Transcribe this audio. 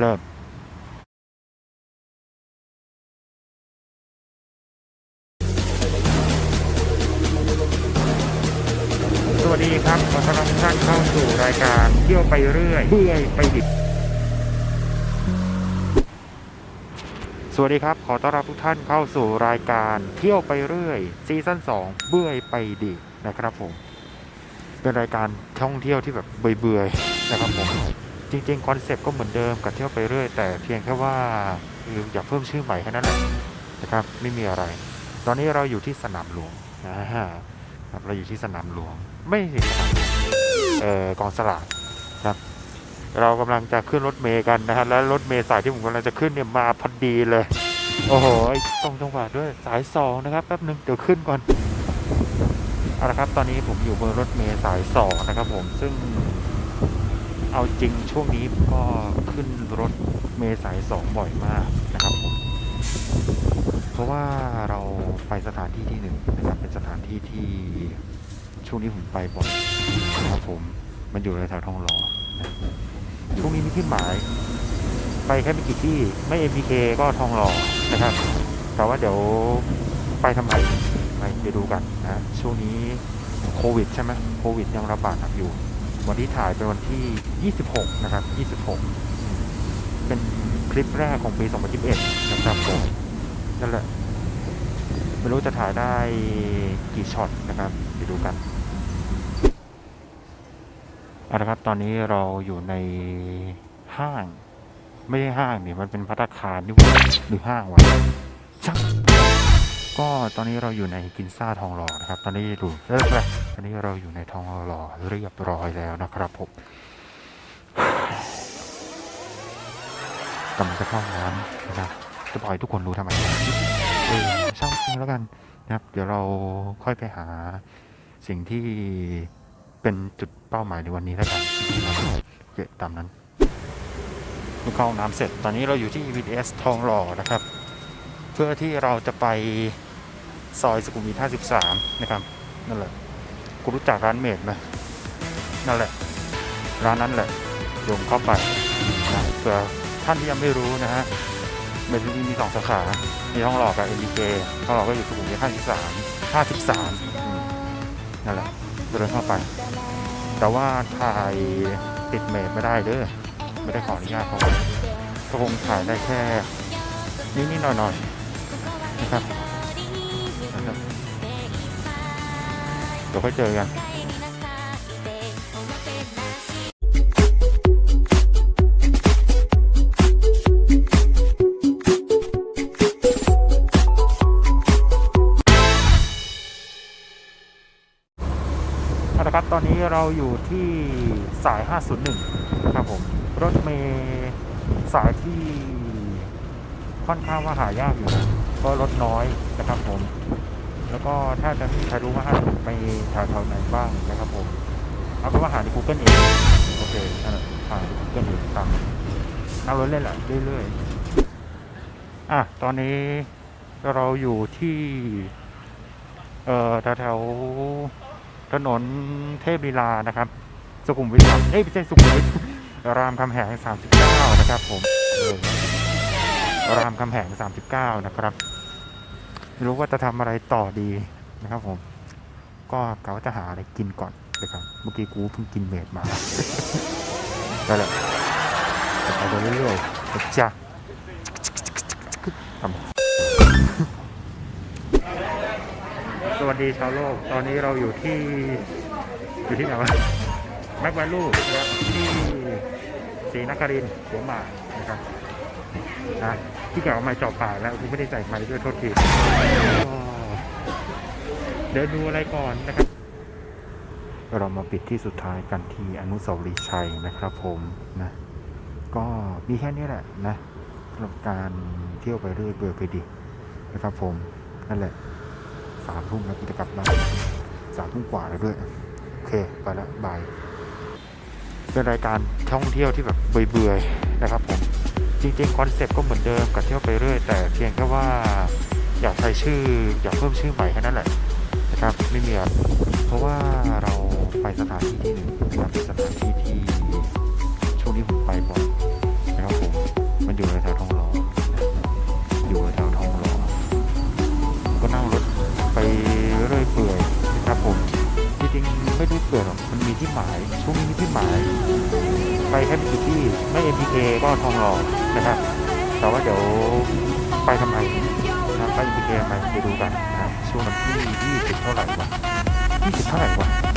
เริ่มสวัสดีครับ ขอต้อนรับทุกท่านเข้าสู่รายการเที่ยวไปเรื่อยเบื่อยไปดิบสวัสดีครับ ขอต้อนรับทุกท่านเข้าสู่รายการเที่ยวไปเรื่อยซีซั่น2เบื่อยไปดิบนะครับผม เป็นรายการท่องเที่ยวที่แบบเบื่อยๆนะครับผม จริงๆคอนเซปต์ก็เหมือนเดิมกับเที่ยวไปเรื่อย แต่เพียงแค่ว่าออยาเพิ่มชื่อใหม่แค่นั้นแหละนะครับไม่มีอะไร ตอนนี้เราอยู่ที่สนามหลวงอ่าครับเราอยู่ที่สนามหลวง ไม่ใช่สนามหลวงเอ่อกองสลากครับ เรากำลังจะขึ้นรถเมย์กันนะฮะแล้วรถเมย์สายที่ผมกำลังจะขึ้นเนี่ยมาพอดีเลย โอ้โหตรงจังหวะด้วยสายสองนะครับแป๊บหนึ่งเดี๋ยวขึ้นก่อนเอาละครับ ตอนนี้ผมอยู่บนรถเมย์สายสองนะครับผมซึ่ง เอาจริงช่วงนี้ก็ขึ้นรถเมสายสองบ่อยมากนะครับผมเพราะว่าเราไปสถานที่ที่หนึ่งนะครับเป็นสถานที่ที่ช่วงนี้ผมไปบ่อยนะครับผมมันอยู่ในแถวทองหล่อช่วงนี้มีที่หมาย ไปแค่ไม่กี่ที่ไม่ MPK ก็ทองหล่อนะครับ แต่ว่าเดี๋ยวไปทำไมไปเดี๋ยวดูกันนะช่วงนี้โควิดใช่ไหมโควิดยังระบาดหนักอยู่ วันที่ถ่ายเป็นวันที่ 26 นะครับ 26 เป็นคลิปแรกของปี 2021นะครับผมนั่นแหละ ไม่รู้จะถ่ายได้กี่ช็อตนะครับ ไปดูกันเอาละครับ ตอนนี้เราอยู่ในห้าง ไม่ใช่ห้างนี่มันเป็นพัตคารนี่หว่าหรือห้างวะ ก็ตอนนี้เราอยู่ในกินซ่าทองหล่อนะครับ ตอนนี้ดูเริ่มแล้วตอนนี้เราอยู่ในทองหล่อเรียบร้อยแล้วนะครับผมกำลังจะเข้าห้องน้ำนะครับจะปล่อยทุกคนรู้ทำไมเออช่างแล้วกันนะครับ เดี๋ยวเราค่อยไปหาสิ่งที่เป็นจุดเป้าหมายในวันนี้แล้วกันโอเคตามนั้นเพิ่งเข้าห้องน้ำเสร็จ ตอนนี้เราอยู่ที่ BTS ทองหล่อนะครับ เพื่อที่เราจะไป ซอยสุขุมวิท 53 นะครับ นั่นแหละกูรู้จักร้านเมดไหมนั่นแหละ ร้านนั้นแหละโยมเข้าไปนะเผื่อท่านที่ยังไม่รู้นะฮะเมดมีสองสาขา มีทองหลอกับ MBK ทองหลอก็อยู่สุขุมวิท 53 53อืมนั่นแหละเดินเข้าไป แต่ว่าถ่ายติดเมดไม่ได้เด้อ ไม่ได้ขออนุญาตเขาก็คงถ่ายได้แค่นิดๆหน่อยๆนะครับ เดี๋ยวค่อยเจอกันเอาละครับตอนนี้เราอยู่ที่สาย 501 นะครับผม รถเมย์สายที่ค่อนข้างว่าหายากอยู่นะเพราะรถน้อยนะครับผม แล้วก็ถ้าจะมีใครรู้ว่า501ไปแถวๆไหนบ้างนะครับผมเอาเป็นว่าหาใน Google เองโอเคนั่นแหละหาใน Google เองตามเอารถเล่นแหละเรื่อยๆอะตอนนี้เราอยู่ที่ เอ่อแถวถนนเทพลีลานะครับ สุขุมวิทเอ้ยไม่ใช่สุขุมวิทรามคำแหง 39 นะครับผมรามคำแหง 39 นะครับ ไม่รู้ว่าจะทำอะไรต่อดีนะครับผม ก็กะว่าจะหาอะไรกินก่อนนะครับ เมื่อกี้กูเพิ่งกินเมดมาได้แหละจะไปเรื่อยๆจ้ะทำสวัสดีชาวโลก ตอนนี้เราอยู่ที่ อยู่ที่ไหนวะแม็กแวลูนะครับที่ศรีนครินทร์หัวหมากนะครับ นะที่เก่าเอาไม้จอบปากแล้วคือไม่ได้ใส่ไม้ด้วยโทษทีก็เดินดูอะไรก่อนนะครับ เรามาปิดที่สุดท้ายกันที่อนุสาวรีย์ชัยนะครับผมนะ ก็มีแค่นี้แหละนะสำหรับการเที่ยวไปเรื่อยเบื่อไปดินะครับผมนั่นแหละสามทุ่มแล้วกูจะกลับบ้านสามทุ่มกว่าแล้วด้วย โอเค ไปแล้วบาย เป็นรายการท่องเที่ยวที่แบบเบื่อๆนะครับผม จริงๆคอนเซปต์ก็เหมือนเดิมกับเที่ยวไปเรื่อยแต่เพียงแค่ว่าอยากใช้ชื่ออยากเพิ่มชื่อใหม่แค่นั้นแหละนะครับไม่มีอะไรเพราะว่าเราไปสถานที่ที่หนึ่งนะครับเป็นสถานที่ที่ ไปแค่ไม่กี่ที่ไม่ MPK ก็ทองหล่อนะครับ แต่ว่าเดี๋ยวไปทำไมนะไป MPK ทำไมไปดูกันนะช่วงวันที่ 20 เท่าไหร่วะ20 เท่าไหร่วะ